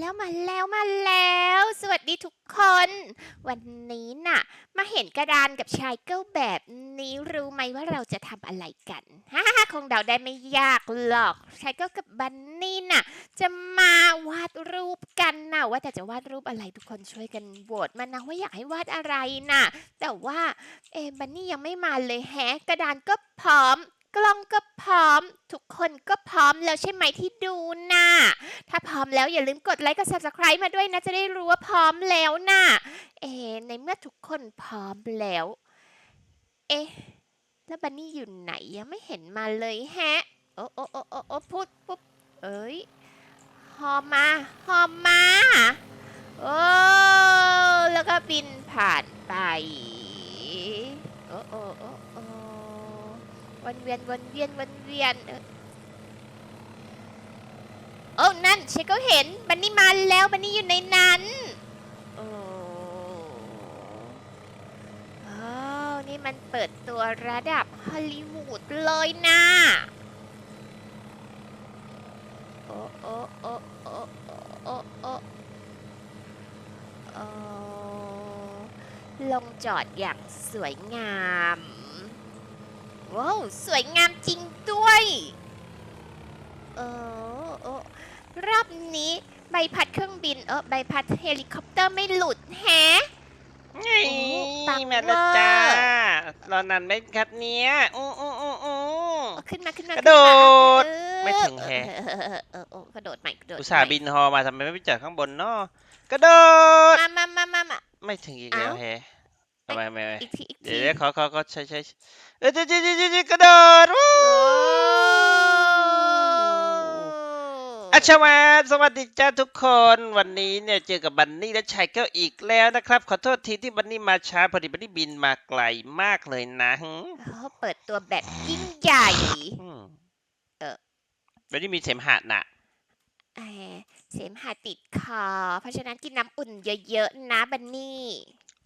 แล้วมาแล้วมาแล้ว สวัสดีทุกคน วันนี้น่ะ มาเห็นกระดานกับชายเก้าแบบนี้รู้ไหมว่าเราจะทำอะไรกันฮ่าฮ่าคงเดาได้ไม่ยากหรอก ชายเก้ากับบันนี่น่ะ จะมาวาดรูปกันนะว่าแต่จะวาดรูปอะไรทุกคนช่วยกันโหวตมานะว่าอยากให้วาดอะไรน่ะ แต่ว่าเอบันนี่ยังไม่มาเลยแฮะกระดานก็พร้อม กล้องก็พร้อม ทุกคนก็พร้อมแล้วใช่ไหมที่ดูน่ะ ถ้าพร้อมแล้วอย่าลืมกดไลค์กด subscribe มาด้วยนะ จะได้รู้ว่าพร้อมแล้วน่ะ เอะในเมื่อทุกคนพร้อมแล้ว เอ๊แล้วบันนี่อยู่ไหนยังไม่เห็นมาเลยแฮะ โอ้โอ้โอ้โอ้โอ้พูดปุ๊บ เอ้ย หอมมา หอมมา โอ้ แล้วก็บินผ่านไป โอ้โอ้โอ้โอ้ วนเวียนวนเวียนวนเวียนโอ้นั่นเชคก็เห็นบันนี่มาแล้วบันนี่อยู่ในนั้นโอ้อ้นี่มันเปิดตัวระดับฮอลลีวูดเลยนะโอ้โอ้โอ้โอ้โอ้โอ้โอ้ลงจอดอย่างสวยงาม ว้าวสวยงามจริงด้วยเออโอ้รอบนี้ใบพัดเครื่องบินเออใบพัดเฮลิคอปเตอร์ไม่หลุดแฮะ นี่โอ้ปังมาแล้วเวอร์จ้า รอนานไหมครับเนี้ยอู้อู้อู้อู้ เอาขึ้นมาขึ้นมากระโดดขึ้นมาไม่ถึงแฮะเออเออเออเออเออกระโดดใหม่กระโดดอุตส่าห์ใหม่บินฮอมาทำไมไม่ไปจอดข้างบนเนาะกระโดด มามามามามา ไม่ถึงอีกแล้วเอ้าแฮะ ทำไมไม่ไม่อีกทีอีกทีเดี๋ยวเดี๋ยวขอขอขอใช่ใช่เออเจ๊เจ๊เจ๊เจ๊กระโดดวู้โอ้อาชาวาสวัสดีจ้าทุกคนวันนี้เนี่ยเจอกับบันนี่และชายแก้วอีกแล้วนะครับ ขอโทษทีที่บันนี่มาช้าพอดีบันนี่บินมาไกลมากเลยนะหึเขาเปิดตัวแบบยิ่งใหญ่อืมเอ่อบันนี่มีเสมหะน่ะแหมเสมหะติดคอเพราะฉะนั้นกินน้ำอุ่นเยอะๆนะบันนี่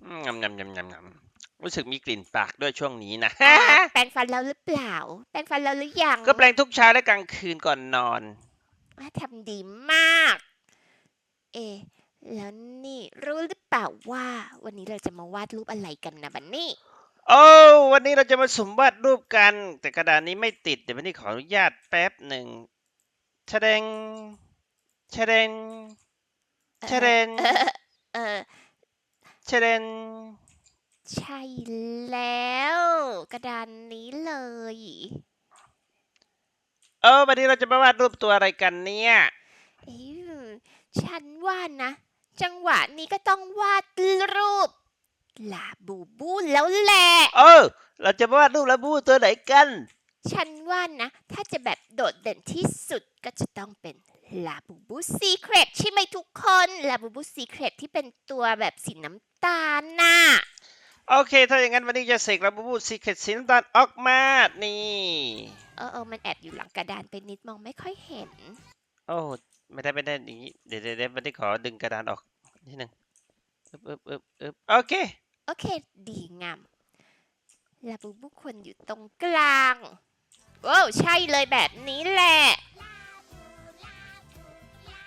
อืมงำงำงำงำงำรู้สึกมีกลิ่นปากด้วยช่วงนี้นะอะแปรงฟันแล้วหรือเปล่า แปรงฟันแล้วหรือยังก็แปลงทุกเช้าและกลางคืนก่อนนอนอะทำดีมาก เอะแล้วนี่รู้หรือเปล่าว่าวันนี้เราจะมาวาดรูปอะไรกันนะบันนี่ โอ้วันนี้เราจะมาสมวาดรูปกัน แต่กระดานนี้ไม่ติดเดี๋ยววันนี้ขออนุญาตแป๊บหนึ่งแสดงแสดงแสดงเออเออ แสดงใช่แล้ว กระดานนี้เลย เออวันนี้เราจะมาวาดรูปตัวอะไรกันเนี่ยเอ้ยฉันว่านะ จังหวะนี้ก็ต้องวาดรูปลาบูบูแล้วแหละเออ เราจะมาวาดรูปลาบูตัวไหนกัน ฉันว่านะ ถ้าจะแบบโดดเด่นที่สุดก็จะต้องเป็นลาบูบูซีเครตใช่ไหมทุกคนลาบูบูซีเครตที่เป็นตัวแบบสีน้ำ ตาลน่ะ โอเค ถ้าอย่างนั้นวันนี้จะเสกลาบูบูซีเคร็ตสีน้ำตาลออกมา นี่ เออเออมันแอบอยู่หลังกระดานไปนิดมองไม่ค่อยเห็น โอ้ ไม่ได้ไม่ได้อย่างนี้ เดี๋ยวเดี๋ยวเดี๋ยววันนี้ขอดึงกระดานออกนิดนึงอึบอึบอึบอึบโอเค โอเค ดีงามลาบูบูควรอยู่ตรงกลางโอ้ใช่เลยแบบนี้แหละ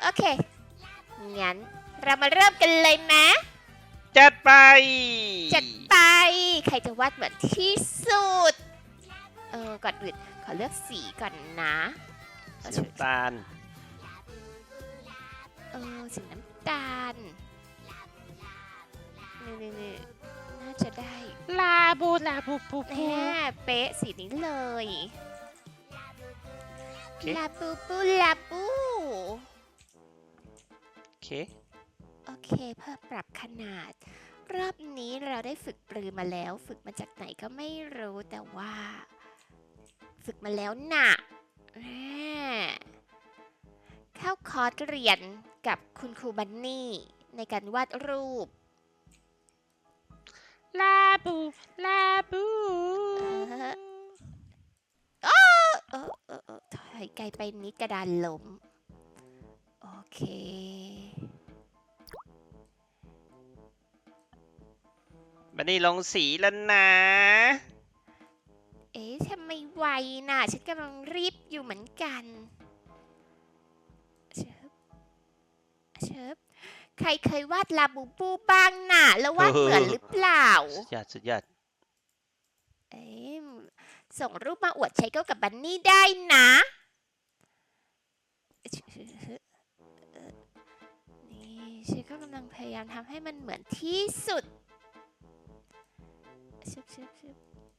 โอเค งั้น เรามาเริ่มกันเลยไหม จัดไป จัดไป ใครจะวาดเหมือนที่สุด เออ ก่อนอื่นขอเลือกสีก่อนนะเออสีน้ำตาล เออ สีน้ำตาล นี่นี่นี่น่าจะได้ ลาบูลาบูปูแน่เป๊ะสีนี้เลย โอเค ลาบูบูลาบูโอเค โอเค เพื่อปรับขนาด รอบนี้เราได้ฝึกปรือมาแล้ว ฝึกมาจากไหนก็ไม่รู้แต่ว่า ฝึกมาแล้วน่ะแหมเข้าคอร์สเรียนกับคุณครูบันนี่ ในการวาดรูปลาบูลาบูเออเออเออเออถอยไกลไปนิดกระดานล้ม โอเค บันนี้ลงสีแล้วนะ เอ๊ะทำไมไวน่ะ ฉันกำลังรีบอยู่เหมือนกันชึบชึเชิบใครเคยวาดลาบูบูบ้างน่ะ แล้ววาดเหมือนหรือเปล่า สุดยอดสุดยอดเอ้ยส่งรูปมาอวดใช้เก้ากับบันนี่ได้นะเอ่อนี่ใช้เก้ากำลังพยายามทำให้มันเหมือนที่สุด ชึบชึบชึบ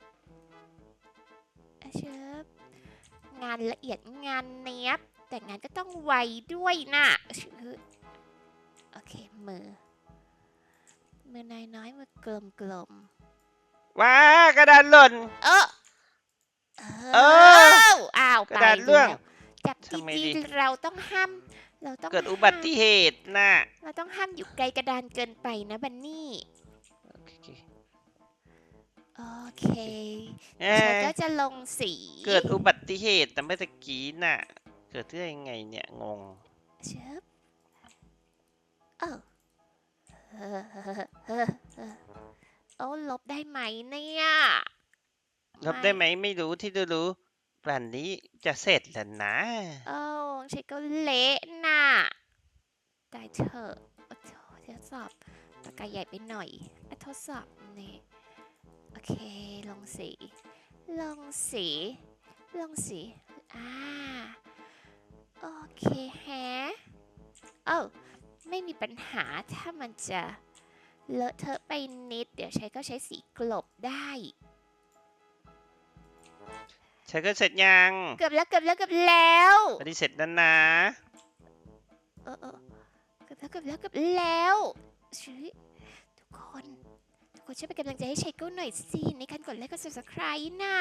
อะชึบงานละเอียดงานเนี้ยบ แต่งานก็ต้องไวด้วยนะชึบโอเค มือ มือนายน้อยมือกลมกลมๆว้ากระดานหล่น เออเอออ้าวกระดาษไปเรื่องแล้วจับทำไมดีดีๆเราต้องห้าม เราต้องเกิดอุบัติเหตุน่ะห้ามเราต้องห้ามอยู่ไกลกระดานเกินไปนะบันนี่โอเค โอเคเอ้ฉันยก็จะลงสี เกิดอุบัติเหตุแต่เมื่อตะกี้น่ะ เกิดได้ยังไงเนี่ยงงเชิบเออเออเออเออเออโอ้ลบได้ไหมเนี่ย ลบได้ไหมไม่รู้ที่ดูรู้ป่านนี้จะเสร็จแล้วนะโอ้ใช้ก็เละน่ะตายเถอะโอ้โหทดสอบปากกาใหญ่ไปหน่อยอะทดสอบนี่โอ เค ลงสี ลงสี ลงสี อ่า โอเคแฮะเอ้าไม่มีปัญหาถ้ามันจะเลอะเทอะไปนิด เดี๋ยวใช้ก็ใช้สีกลบได้ ใช้ก็เสร็จยัง เกือบแล้วเกือบแล้วเกือบแล้วอันนี้เสร็จแล้วนะเออเออเกือบแล้วเกือบแล้วเกือบแล้วชีวิตทุกคนทุก คนช่วยเป็นกำลังใจให้ชัยเก้าหน่อยสิในการกดไลค์กด subscribe น่ะ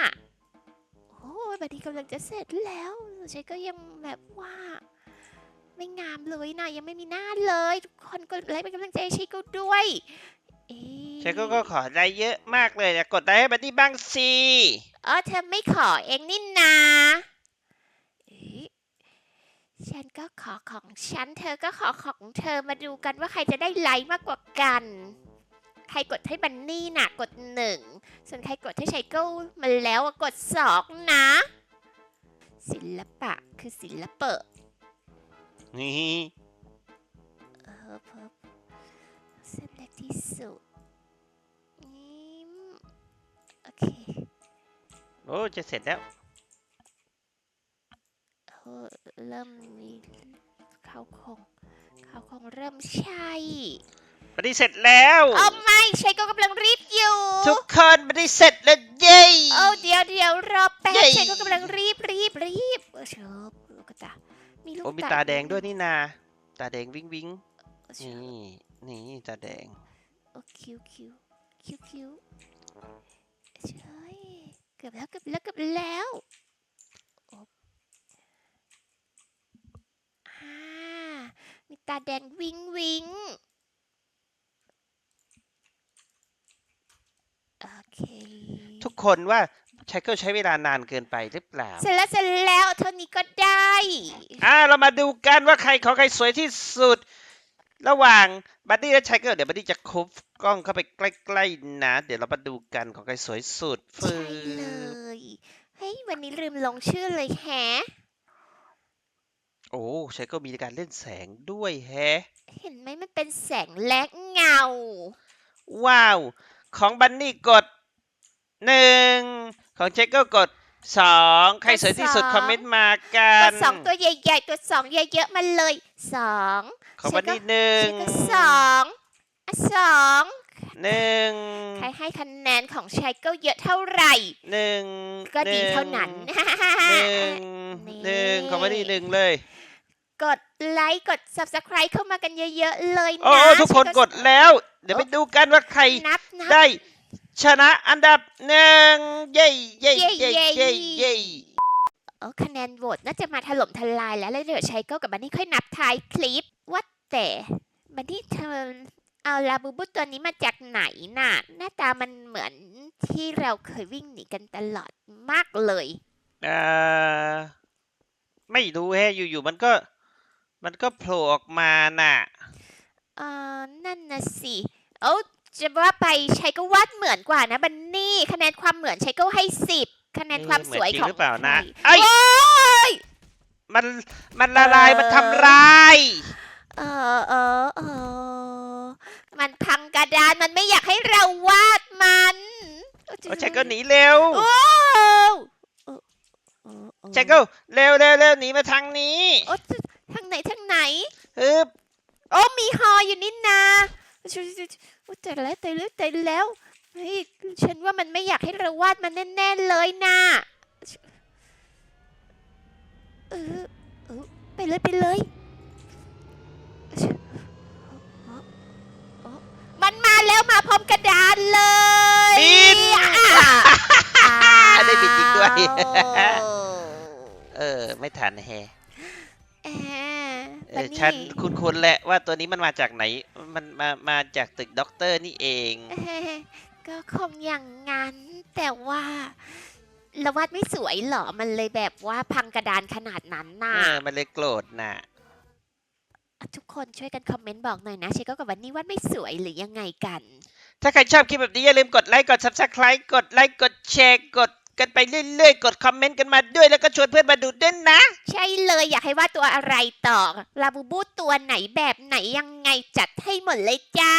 โอ้ยบัดนี้กำลังจะเสร็จแล้วชัยก็ยังแบบว่า ไม่งามเลยนะยังไม่มีหน้าเลย ทุกคนกดไลค์เป็นกำลังใจให้ชัยเก้าด้วยเอ๊ะใช้ก็ก็ขอได้เยอะมากเลยแต่กดได้ให้บัดดี้บ้างสิอ๋อเธอไม่ขอเองนี่นาเอ๊ะฉันก็ขอของฉัน เธอก็ขอของเธอมาดูกันว่าใครจะได้ไลค์มากกว่ากัน ใครกดให้บันนี่น่ะกดหนึ่งส่วนใครกดให้ชัยเก้ามาแล้วอะกดสองนะ ศิลปะคือศิลปะนี่เออเพิ่มเส้นเล็กที่สุดนี่โอเคโอ้จะเสร็จแล้วเออเริ่มมีเขาคงเขาคงเริ่มใช่ บัดดี้เสร็จแล้วเอาไม่ใช่ก็กำลังรีบอยู่ ทุกคนบัดดี้เสร็จแล้วเย้โอ้เดี๋ยวเดี๋ยวรอแป๊บเย้ใช่ก็กำลังรีบรีบรีบเออเชบลูกตามีลูกโอ้มีตาแดงด้วยนี่นาตาแดงวิงวิงเออเชนี่บนี่ตาแดงโอ้คิวคิวคิวคิวใช่เกือบแล้วเกือบแล้วเกือบแล้วโอ้อ่ามีตาแดงวิงวิงโอ เคทุกคนว่าใช้ก็ใช้เวลานานเกินไปหรือเปล่า เสร็จแล้วเสร็จแล้วเท่านี้ก็ได้ อ่าเรามาดูกันว่าใครของใครสวยที่สุด ระหว่างบัดดี้และชายเกิลเดี๋ยวบัดดี้จะคุบกล้องเข้าไปใกล้ๆนะ เดี๋ยวเรามาดูกันของใครสวยสุดฟืใช่เลยเฮ้ยวันนี้ลืมลงชื่อเลยแฮะโอ้ชายเกิลมีการเล่นแสงด้วยแฮะเห็นไหมมันเป็นแสงและเงา ว้าว ของบันนี่กด หนึ่งของชายเกิลกดสองใครสวยที่สุดกดสองคอมเมนต์มากัตัวนสองตัวใหญ่ๆตัวสองเยอะๆมาเลยสองของบันนี่หนึ่งชื่อก็สองอะสองหนึ่งใครให้คะแนนของชายก็เยอะเท่าไหร่ หนึ่งก็ดีหงเท่านั้น หนึ่งนี่หนึ่งของบันนี่หนึ่งเลย กดไลค์กด subscribe เข้ามากันเยอะๆเลยนะโอ้ทุกคนฉักดแล้ว เดี๋ยวไปดูกันว่าใครนับนับ ได้ ชนะอันดับหนึ่งเย้เย้เย้เย้เย้เย้เย้โอ้คะแนนโหวตน่าจะมาถล่มทลายแล้วแล้วเดี๋ยวใช้ก็กับบันนี่ค่อยนับท้ายคลิปว่าแต่บันนี่เธอเอาลาบูบูตัวนี้มาจากไหนน่ะ หน้าตามันเหมือนที่เราเคยวิ่งหนีกันตลอดมากเลยเอ่อไม่รู้แฮะอยู่ๆมันก็ มันก็โผล่ออกมาน่ะ เอ่อนั่นนะสิ โอ้ จะว่าไปใช้ก็วาดเหมือนกว่านะบันนี่คะแนนความเหมือนใช้ก็ให้สิบคะแนนความเออเหมืสอนวยจริงของหรือเปล่านะใครเอ้ยโอ้ยมันมันละลายเอ่อมันทำลายเเออเออเออมันพังกระดานมันไม่อยากให้เราวาดมันโอ้ชายเกิลหนีเร็วโอ้เออเออเออชายเกิลเร็วเร็วเร็วหนีมาทางนี้โอ้ทางไหนทางไหน ฮึบ โอ้มีฮออยู่นี่นาชุโอ้ แต่แล้วแต่แล้วแต่แล้วเฮ้ยฉันว่ามันไม่อยากให้เราวาดมันแน่ๆเลยนะเออเออไปเลยไปเลย มันมาแล้วมาพร้อมกระดานเลยบินได้บินจริงด้วย เออ ไม่ทันแฮะเอ อเอบัอดนี้ฉันคุ้นๆแหละว่าตัวนี้มันมาจากไหน มันมา มาจากตึกด็อกเตอร์นี่เอง เอ้ยก็คงอย่างงั้น แต่ว่าเราวาดไม่สวยเหรอ มันเลยแบบว่าพังกระดานขนาดนั้นเอน่ะ อ มันเลยโกรธน่ะ ทุกคนช่วยกันคอมเมนต์บอกหน่อยนะเชโก็กับวันนี้วาดไม่สวยหรือยังไงกัน ถ้าใครชอบคลิปแบบนี้อย่าลืมกดไลค์ กด subscribe กดไลค์ กดแชร์ กด กันไปเรื่อยๆ กดคอมเมนต์กันมาด้วยแล้วก็ชวนเพื่อนมาดูด้วยนะ ใช่เลยอยากให้ว่าตัวอะไรต่อลาบูบูตัวไหนแบบไหนยังไงจัดให้หมดเลยจ้า